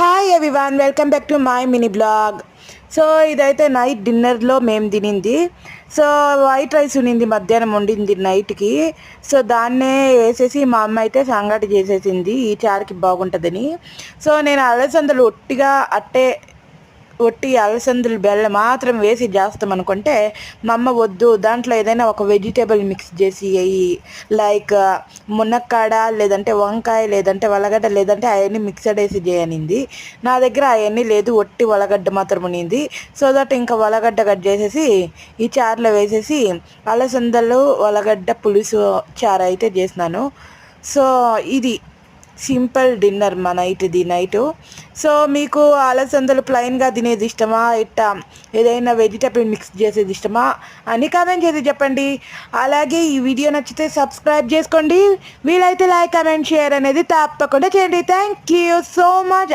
Hi everyone welcome back to my mini blog so ఇదైతే night డిన్నర్లో మేము తినింది. సో వైట్ రైస్ ఉన్నింది మధ్యాహ్నం వండింది నైట్కి సో దాన్నే వేసేసి మా అమ్మ అయితే సంగటి చేసేసింది. ఈ చారుకి బాగుంటుందని. సో నేను అలసందలు ఒట్టిగా అట్టే ఒట్టి అలసందలు బెల్లం మాత్రం వేసి చేస్తాం అనుకుంటే మా అమ్మ వద్దు దాంట్లో ఏదైనా ఒక వెజిటేబుల్ మిక్స్ చేసి వేయి లైక్ మునక్కాడ లేదంటే వంకాయ లేదంటే వలగడ్డ లేదంటే అవన్నీ మిక్సడ్ వేసి చేయనింది. నా దగ్గర అవన్నీ లేదు ఒట్టి వలగడ్డ మాత్రం ఉన్నింది. సో దట్ ఇంకా వలగడ్డ కట్ చేసేసి ఈ చారులో వేసేసి అలసందలు వలగడ్డ పులుసు చారు అయితే చేసినాను. సో ఇది సింపుల్ డిన్నర్ మా నైట్ ది నైటు. సో మీకు అలసందలు ప్లెయిన్గా తినేది ఇష్టమా? ఇట్టా ఏదైనా వెజిటబుల్ మిక్స్ చేసేది ఇష్టమా? అని కామెంట్ చేసి చెప్పండి. అలాగే ఈ వీడియో నచ్చితే సబ్స్క్రైబ్ చేసుకోండి. వీలైతే లైక్ కామెంట్ షేర్ అనేది తప్పకుండా చేయండి. Thank you so much.